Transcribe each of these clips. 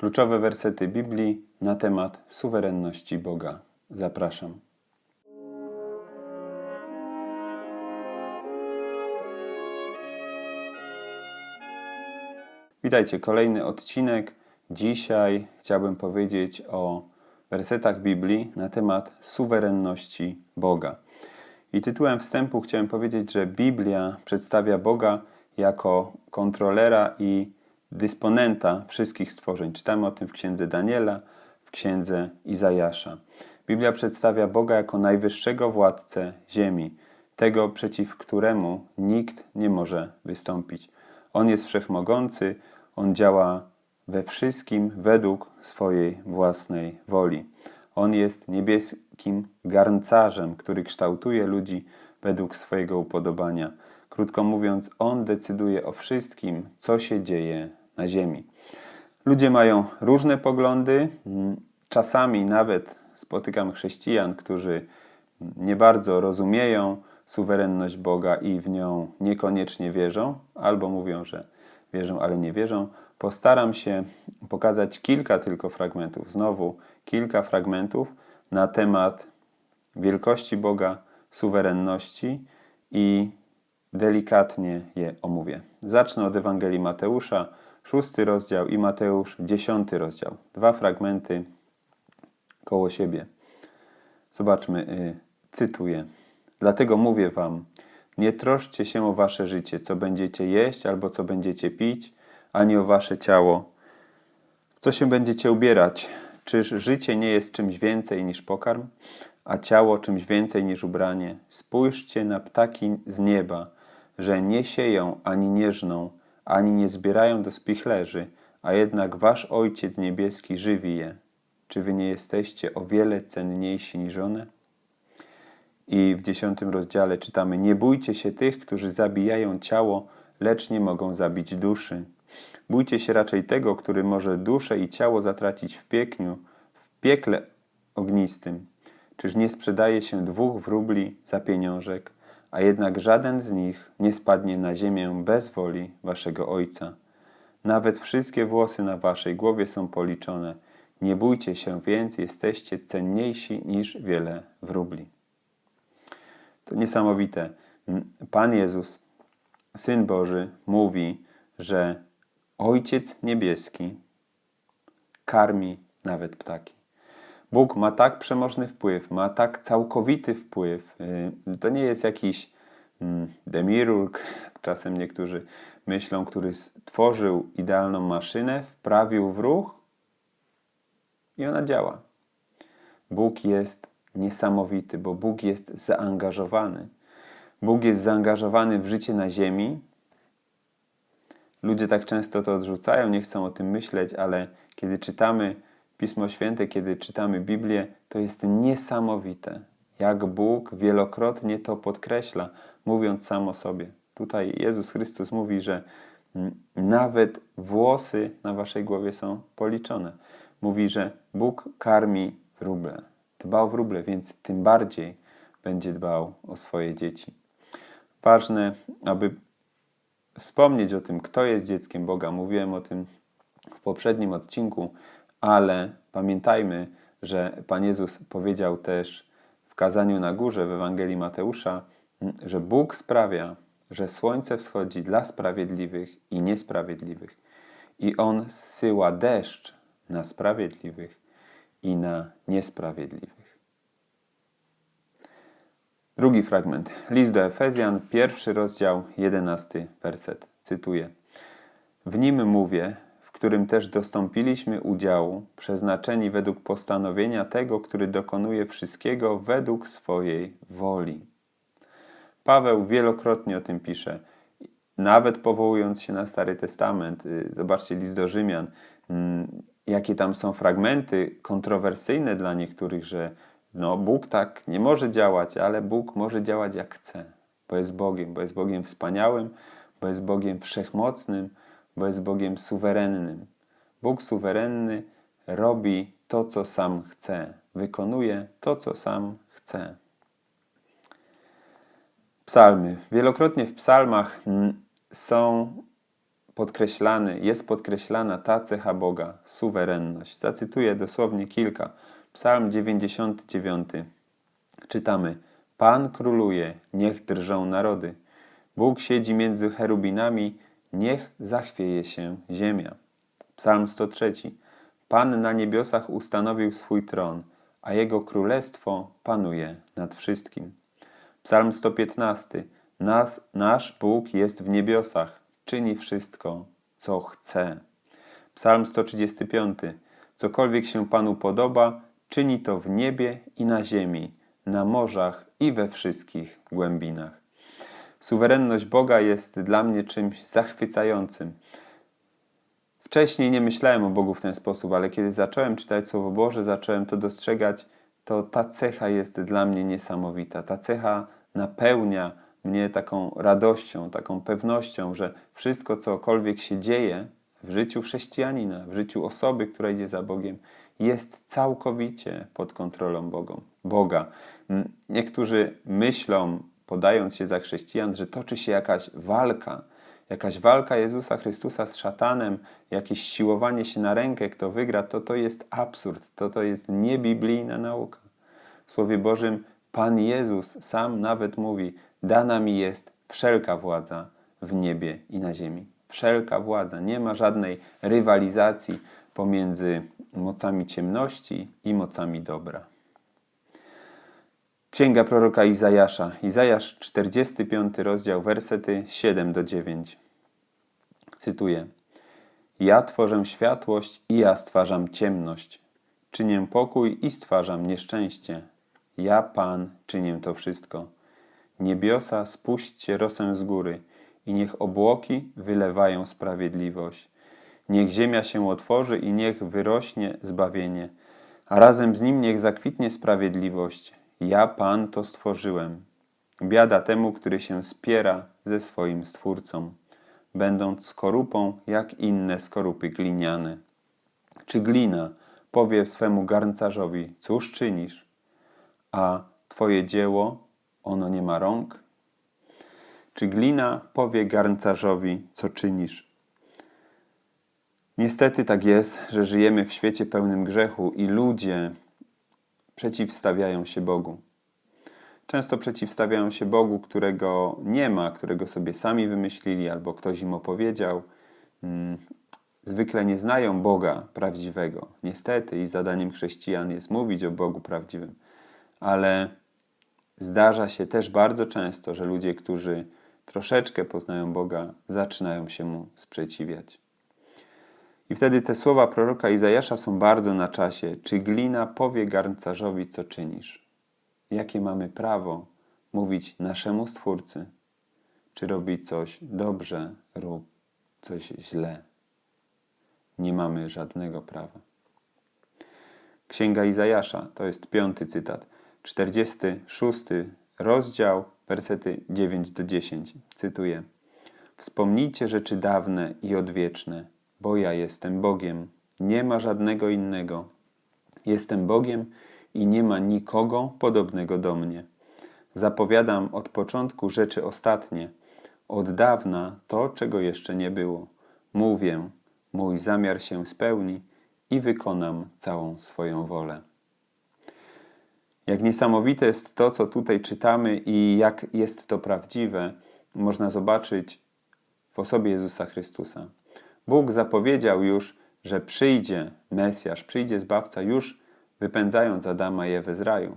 Kluczowe wersety Biblii na temat suwerenności Boga. Zapraszam. Witajcie, kolejny odcinek. Dzisiaj chciałbym powiedzieć o wersetach Biblii na temat suwerenności Boga. I tytułem wstępu chciałem powiedzieć, że Biblia przedstawia Boga jako kontrolera i dysponenta wszystkich stworzeń. Czytamy o tym w księdze Daniela, w księdze Izajasza. Biblia przedstawia Boga jako najwyższego władcę ziemi, tego przeciw któremu nikt nie może wystąpić. On jest wszechmogący, on działa we wszystkim według swojej własnej woli. On jest niebieskim garncarzem, który kształtuje ludzi według swojego upodobania. Krótko mówiąc, on decyduje o wszystkim, co się dzieje na ziemi. Ludzie mają różne poglądy. Czasami nawet spotykam chrześcijan, którzy nie bardzo rozumieją suwerenność Boga i w nią niekoniecznie wierzą, albo mówią, że wierzą, ale nie wierzą. Postaram się pokazać kilka tylko fragmentów, znowu kilka fragmentów na temat wielkości Boga, suwerenności i delikatnie je omówię. Zacznę od Ewangelii Mateusza, szósty rozdział i Mateusz, dziesiąty rozdział. Dwa fragmenty koło siebie. Zobaczmy, y, cytuję. Dlatego mówię wam, nie troszczcie się o wasze życie, co będziecie jeść albo co będziecie pić, ani o wasze ciało, co się będziecie ubierać. Czyż życie nie jest czymś więcej niż pokarm, a ciało czymś więcej niż ubranie? Spójrzcie na ptaki z nieba, że nie sieją ani nie żną, ani nie zbierają do spichlerzy, a jednak wasz Ojciec Niebieski żywi je. Czy wy nie jesteście o wiele cenniejsi niż one? I w dziesiątym rozdziale czytamy: Nie bójcie się tych, którzy zabijają ciało, lecz nie mogą zabić duszy. Bójcie się raczej tego, który może duszę i ciało zatracić w piekniu, w piekle ognistym. Czyż nie sprzedaje się dwóch wróbli za pieniążek, a jednak żaden z nich nie spadnie na ziemię bez woli waszego Ojca. Nawet wszystkie włosy na waszej głowie są policzone. Nie bójcie się więc, jesteście cenniejsi niż wiele wróbli. To niesamowite. Pan Jezus, Syn Boży, mówi, że Ojciec Niebieski karmi nawet ptaki. Bóg ma tak przemożny wpływ, ma tak całkowity wpływ. Y, to nie jest jakiś mm, demirurg, czasem niektórzy myślą, który stworzył idealną maszynę, wprawił w ruch i ona działa. Bóg jest niesamowity, bo Bóg jest zaangażowany. Bóg jest zaangażowany w życie na ziemi. Ludzie tak często to odrzucają, nie chcą o tym myśleć, ale kiedy czytamy Pismo Święte, kiedy czytamy Biblię, to jest niesamowite, jak Bóg wielokrotnie to podkreśla, mówiąc sam o sobie. Tutaj Jezus Chrystus mówi, że nawet włosy na waszej głowie są policzone. Mówi, że Bóg karmi wróble, dba o wróble, więc tym bardziej będzie dbał o swoje dzieci. Ważne, aby wspomnieć o tym, kto jest dzieckiem Boga. Mówiłem o tym w poprzednim odcinku, ale pamiętajmy, że Pan Jezus powiedział też w kazaniu na górze w Ewangelii Mateusza, że Bóg sprawia, że słońce wschodzi dla sprawiedliwych i niesprawiedliwych. I On zsyła deszcz na sprawiedliwych i na niesprawiedliwych. Drugi fragment. List do Efezjan, pierwszy rozdział, jedenasty werset. Cytuję. W nim mówię, którym też dostąpiliśmy udziału, przeznaczeni według postanowienia tego, który dokonuje wszystkiego według swojej woli. Paweł wielokrotnie o tym pisze, nawet powołując się na Stary Testament. Y, zobaczcie list do Rzymian, mm, jakie tam są fragmenty kontrowersyjne dla niektórych, że no, Bóg tak nie może działać, ale Bóg może działać jak chce, bo jest Bogiem, bo jest Bogiem wspaniałym, bo jest Bogiem wszechmocnym, bo jest Bogiem suwerennym. Bóg suwerenny robi to, co sam chce, wykonuje to, co sam chce. Psalmy. Wielokrotnie w psalmach mm, są podkreślany, jest podkreślana ta cecha Boga, suwerenność. Zacytuję dosłownie kilka. Psalm 99. Czytamy: Pan króluje, niech drżą narody. Bóg siedzi między cherubinami, niech zachwieje się ziemia. Psalm 103. Pan na niebiosach ustanowił swój tron, a jego królestwo panuje nad wszystkim. Psalm 115. Nas, nasz Bóg jest w niebiosach, czyni wszystko, co chce. Psalm 135. Cokolwiek się Panu podoba, czyni to w niebie i na ziemi, na morzach i we wszystkich głębinach. Suwerenność Boga jest dla mnie czymś zachwycającym. Wcześniej nie myślałem o Bogu w ten sposób, ale kiedy zacząłem czytać Słowo Boże, zacząłem to dostrzegać, to ta cecha jest dla mnie niesamowita. Ta cecha napełnia mnie taką radością, taką pewnością, że wszystko, cokolwiek się dzieje w życiu chrześcijanina, w życiu osoby, która idzie za Bogiem, jest całkowicie pod kontrolą Boga. Niektórzy myślą, podając się za chrześcijan, że toczy się jakaś walka, jakaś walka Jezusa Chrystusa z szatanem, jakieś siłowanie się na rękę, kto wygra, to to jest absurd, to to jest niebiblijna nauka. W Słowie Bożym Pan Jezus sam nawet mówi: Dana mi jest wszelka władza w niebie i na ziemi. Wszelka władza. Nie ma żadnej rywalizacji pomiędzy mocami ciemności i mocami dobra. Księga proroka Izajasza. Izajasz 45 rozdział, wersety 7 do 9. Cytuję. Ja tworzę światłość i ja stwarzam ciemność. Czynię pokój i stwarzam nieszczęście. Ja, Pan, czynię to wszystko. Niebiosa, spuśćcie rosę z góry i niech obłoki wylewają sprawiedliwość. Niech ziemia się otworzy i niech wyrośnie zbawienie, a razem z nim niech zakwitnie sprawiedliwość. Ja, Pan, to stworzyłem. Biada temu, który się spiera ze swoim Stwórcą, będąc skorupą jak inne skorupy gliniane. Czy glina powie swemu garncarzowi, cóż czynisz? A twoje dzieło, ono nie ma rąk? Czy glina powie garncarzowi, co czynisz? Niestety tak jest, że żyjemy w świecie pełnym grzechu i ludzie przeciwstawiają się Bogu. Często przeciwstawiają się Bogu, którego nie ma, którego sobie sami wymyślili albo ktoś im opowiedział. Mm, zwykle nie znają Boga prawdziwego. Niestety, i zadaniem chrześcijan jest mówić o Bogu prawdziwym. Ale zdarza się też bardzo często, że ludzie, którzy troszeczkę poznają Boga, zaczynają się mu sprzeciwiać. I wtedy te słowa proroka Izajasza są bardzo na czasie. Czy glina powie garncarzowi, co czynisz? Jakie mamy prawo mówić naszemu Stwórcy? Czy robi coś dobrze lub coś źle? Nie mamy żadnego prawa. Księga Izajasza, to jest piąty cytat, 46 rozdział, wersety 9 do 10. Cytuję. Wspomnijcie rzeczy dawne i odwieczne bo ja jestem Bogiem. Nie ma żadnego innego. Jestem Bogiem i nie ma nikogo podobnego do mnie. Zapowiadam od początku rzeczy ostatnie, od dawna to, czego jeszcze nie było. Mówię, mój zamiar się spełni i wykonam całą swoją wolę. Jak niesamowite jest to, co tutaj czytamy i jak jest to prawdziwe, można zobaczyć w osobie Jezusa Chrystusa. Bóg zapowiedział już, że przyjdzie Mesjasz, przyjdzie Zbawca, już wypędzając Adama i Ewę z raju.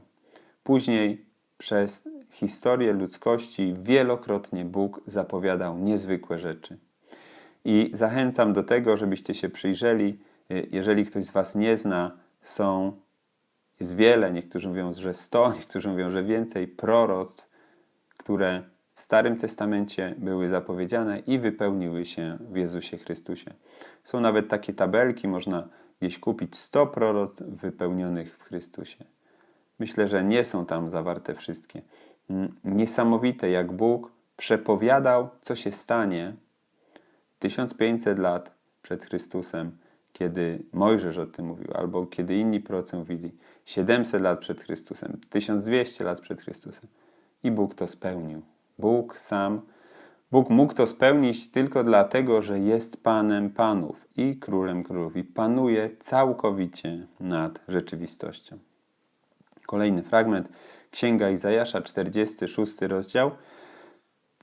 Później przez historię ludzkości wielokrotnie Bóg zapowiadał niezwykłe rzeczy. I zachęcam do tego, żebyście się przyjrzeli. Jeżeli ktoś z Was nie zna, są, jest wiele, niektórzy mówią, że sto, niektórzy mówią, że więcej proroctw, które w Starym Testamencie były zapowiedziane i wypełniły się w Jezusie Chrystusie. Są nawet takie tabelki, można gdzieś kupić 100 proroc wypełnionych w Chrystusie. Myślę, że nie są tam zawarte wszystkie. Mm, niesamowite, jak Bóg przepowiadał, co się stanie 1500 lat przed Chrystusem, kiedy Mojżesz o tym mówił, albo kiedy inni prorocy mówili, 700 lat przed Chrystusem, 1200 lat przed Chrystusem. I Bóg to spełnił. Bóg sam Bóg mógł to spełnić tylko dlatego, że jest Panem Panów i Królem Królów i panuje całkowicie nad rzeczywistością. Kolejny fragment, Księga Izajasza, 46 rozdział,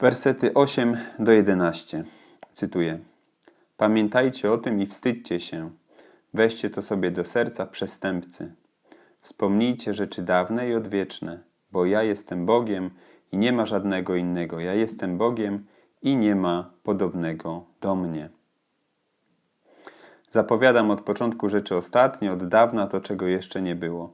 wersety 8 do 11. Cytuję. Pamiętajcie o tym i wstydźcie się. Weźcie to sobie do serca, przestępcy. Wspomnijcie rzeczy dawne i odwieczne, bo ja jestem Bogiem i nie ma żadnego innego. Ja jestem Bogiem i nie ma podobnego do mnie. Zapowiadam od początku rzeczy ostatnie, od dawna to, czego jeszcze nie było.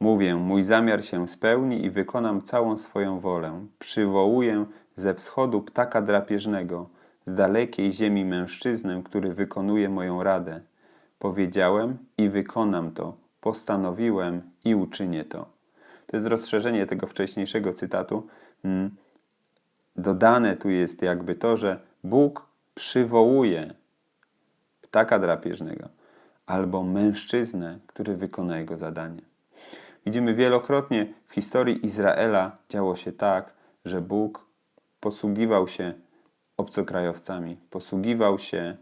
Mówię, mój zamiar się spełni i wykonam całą swoją wolę. Przywołuję ze wschodu ptaka drapieżnego, z dalekiej ziemi mężczyznę, który wykonuje moją radę. Powiedziałem i wykonam to, postanowiłem i uczynię to. To jest rozszerzenie tego wcześniejszego cytatu. Mm, dodane tu jest jakby to, że Bóg przywołuje ptaka drapieżnego albo mężczyznę, który wykona jego zadanie. Widzimy wielokrotnie w historii Izraela działo się tak, że Bóg posługiwał się obcokrajowcami, posługiwał się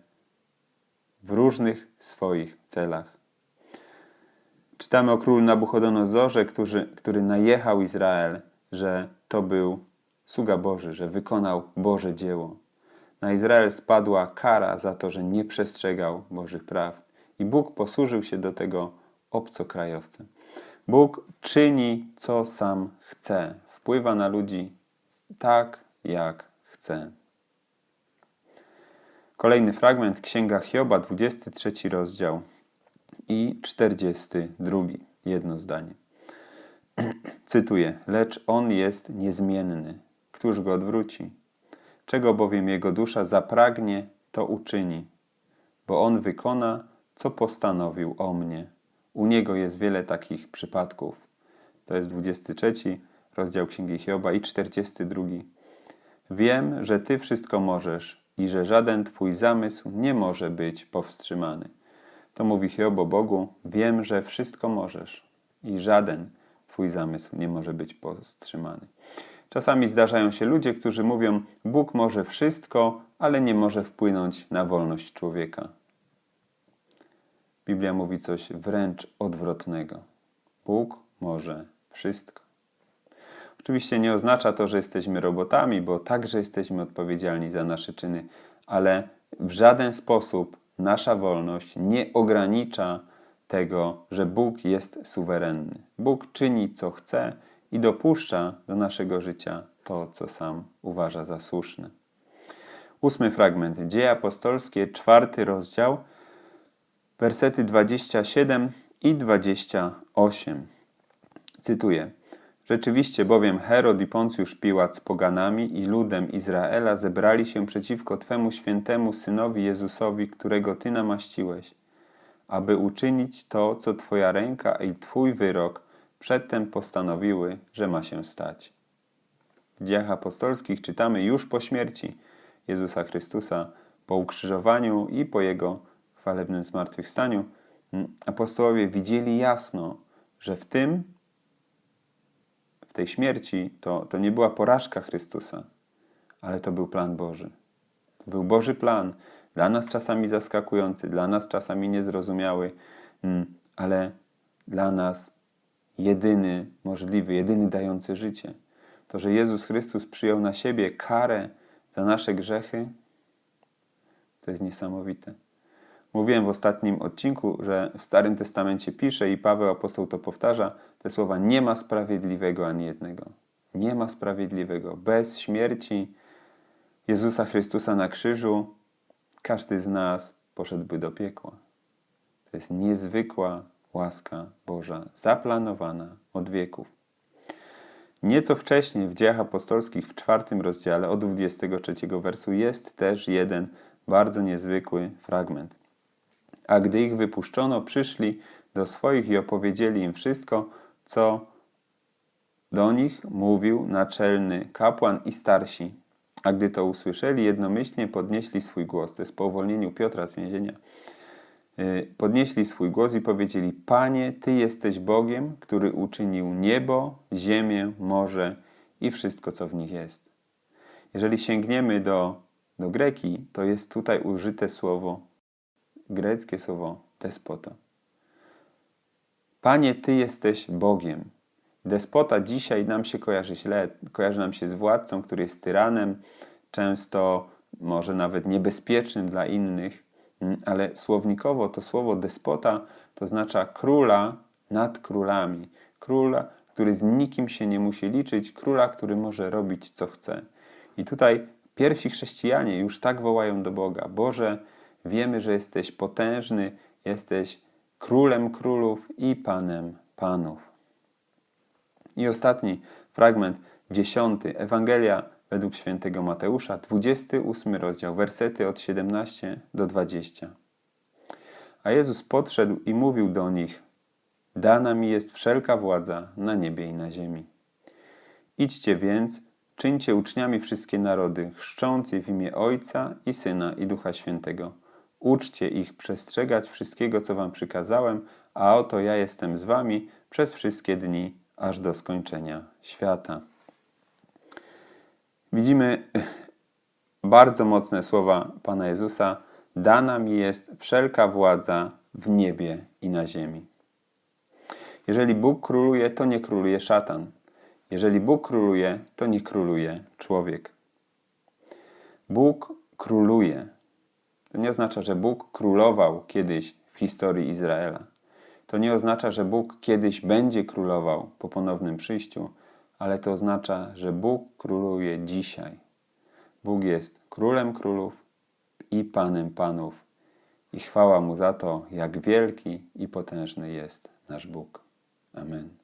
w różnych swoich celach. Czytamy o królu Nabuchodonozorze, który, który najechał Izrael, że to był sługa Boży, że wykonał Boże dzieło. Na Izrael spadła kara za to, że nie przestrzegał Bożych praw. I Bóg posłużył się do tego obcokrajowcem. Bóg czyni, co sam chce. Wpływa na ludzi tak, jak chce. Kolejny fragment, Księga Hioba, 23 rozdział i 42, jedno zdanie. Cytuję: Lecz on jest niezmienny. Któż go odwróci? Czego bowiem jego dusza zapragnie, to uczyni, bo on wykona, co postanowił o mnie. U niego jest wiele takich przypadków. To jest 23 rozdział Księgi Hioba i 42. Wiem, że Ty wszystko możesz i że żaden Twój zamysł nie może być powstrzymany. To mówi Hiob o Bogu. Wiem, że wszystko możesz i żaden Twój zamysł nie może być powstrzymany. Czasami zdarzają się ludzie, którzy mówią: Bóg może wszystko, ale nie może wpłynąć na wolność człowieka. Biblia mówi coś wręcz odwrotnego. Bóg może wszystko. Oczywiście nie oznacza to, że jesteśmy robotami, bo także jesteśmy odpowiedzialni za nasze czyny, ale w żaden sposób nasza wolność nie ogranicza tego, że Bóg jest suwerenny. Bóg czyni co chce i dopuszcza do naszego życia to, co sam uważa za słuszne. Ósmy fragment. Dzieje apostolskie, czwarty rozdział, wersety 27 i 28. Cytuję. Rzeczywiście bowiem Herod i Poncjusz Piłat z poganami i ludem Izraela zebrali się przeciwko Twemu świętemu Synowi Jezusowi, którego Ty namaściłeś, aby uczynić to, co Twoja ręka i Twój wyrok przedtem postanowiły, że ma się stać. W dziejach apostolskich czytamy już po śmierci Jezusa Chrystusa, po ukrzyżowaniu i po Jego chwalebnym zmartwychwstaniu, apostołowie widzieli jasno, że w tym w tej śmierci to, to nie była porażka Chrystusa, ale to był plan Boży. To był Boży plan, dla nas czasami zaskakujący, dla nas czasami niezrozumiały, mm, ale dla nas jedyny możliwy, jedyny dający życie. To, że Jezus Chrystus przyjął na siebie karę za nasze grzechy, to jest niesamowite. Mówiłem w ostatnim odcinku, że w Starym Testamencie pisze i Paweł apostoł to powtarza, te słowa nie ma sprawiedliwego ani jednego. Nie ma sprawiedliwego. Bez śmierci Jezusa Chrystusa na krzyżu każdy z nas poszedłby do piekła. To jest niezwykła łaska Boża, zaplanowana od wieków. Nieco wcześniej w dziejach apostolskich w czwartym rozdziale od 23 wersu jest też jeden bardzo niezwykły fragment. A gdy ich wypuszczono, przyszli do swoich i opowiedzieli im wszystko, co do nich mówił naczelny kapłan i starsi. A gdy to usłyszeli, jednomyślnie podnieśli swój głos. To jest po uwolnieniu Piotra z więzienia. Y, podnieśli swój głos i powiedzieli: Panie, Ty jesteś Bogiem, który uczynił niebo, ziemię, morze i wszystko, co w nich jest. Jeżeli sięgniemy do, do greki, to jest tutaj użyte słowo, greckie słowo despota. Panie, Ty jesteś Bogiem. Despota dzisiaj nam się kojarzy źle, kojarzy nam się z władcą, który jest tyranem, często może nawet niebezpiecznym dla innych, mm, ale słownikowo to słowo despota to oznacza króla nad królami. Króla, który z nikim się nie musi liczyć, króla, który może robić co chce. I tutaj pierwsi chrześcijanie już tak wołają do Boga: Boże, wiemy, że jesteś potężny, jesteś królem królów i panem panów. I ostatni fragment, dziesiąty, Ewangelia według świętego Mateusza, 28 rozdział, wersety od 17 do 20. A Jezus podszedł i mówił do nich: Dana mi jest wszelka władza na niebie i na ziemi. Idźcie więc, czyńcie uczniami wszystkie narody, chrzcząc je w imię Ojca i Syna i Ducha Świętego. Uczcie ich przestrzegać wszystkiego, co wam przykazałem, a oto ja jestem z wami przez wszystkie dni, aż do skończenia świata. Widzimy bardzo mocne słowa Pana Jezusa. Dana mi jest wszelka władza w niebie i na ziemi. Jeżeli Bóg króluje, to nie króluje szatan. Jeżeli Bóg króluje, to nie króluje człowiek. Bóg króluje. To nie oznacza, że Bóg królował kiedyś w historii Izraela. To nie oznacza, że Bóg kiedyś będzie królował po ponownym przyjściu, ale to oznacza, że Bóg króluje dzisiaj. Bóg jest królem królów i panem panów. I chwała mu za to, jak wielki i potężny jest nasz Bóg. Amen.